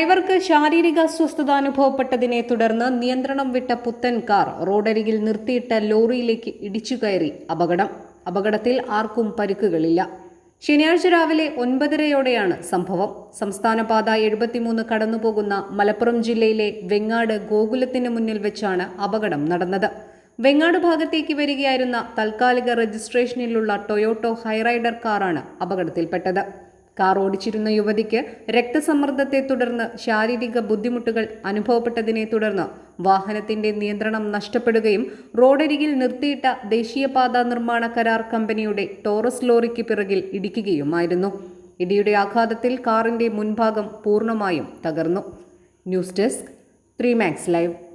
ഡ്രൈവർക്ക് ശാരീരിക അസ്വസ്ഥത അനുഭവപ്പെട്ടതിനെ തുടർന്ന് നിയന്ത്രണം വിട്ട പുത്തൻ കാർ റോഡരികിൽ നിർത്തിയിട്ട ലോറിയിലേക്ക് ഇടിച്ചു കയറി അപകടം. അപകടത്തിൽ ആർക്കും പരിക്കുകളില്ല. ശനിയാഴ്ച രാവിലെ ഒൻപതരയോടെയാണ് സംഭവം. സംസ്ഥാനപാത എഴുപത്തിമൂന്ന് കടന്നുപോകുന്ന മലപ്പുറം ജില്ലയിലെ വെങ്ങാട് ഗോകുലത്തിന് മുന്നിൽ വെച്ചാണ് അപകടം നടന്നത്. വെങ്ങാട് ഭാഗത്തേക്ക് വരികയായിരുന്ന താൽക്കാലിക രജിസ്ട്രേഷനിലുള്ള ടൊയോട്ടോ ഹൈറൈഡർ കാറാണ് അപകടത്തിൽപ്പെട്ടത്. കാർ ഓടിച്ചിരുന്ന യുവതിക്ക് രക്തസമ്മർദ്ദത്തെ തുടർന്ന് ശാരീരിക ബുദ്ധിമുട്ടുകൾ അനുഭവപ്പെട്ടതിനെ തുടർന്ന് വാഹനത്തിന്റെ നിയന്ത്രണം നഷ്ടപ്പെടുകയും റോഡരികിൽ നിർത്തിയിട്ട ദേശീയപാത നിർമ്മാണ കരാർ കമ്പനിയുടെ ടോറസ് ലോറിക്ക് പിറകിൽ ഇടിക്കുകയുമായിരുന്നു. ഇടിയുടെ ആഘാതത്തിൽ കാറിന്റെ മുൻഭാഗം പൂർണമായും തകർന്നു. News desk three max live.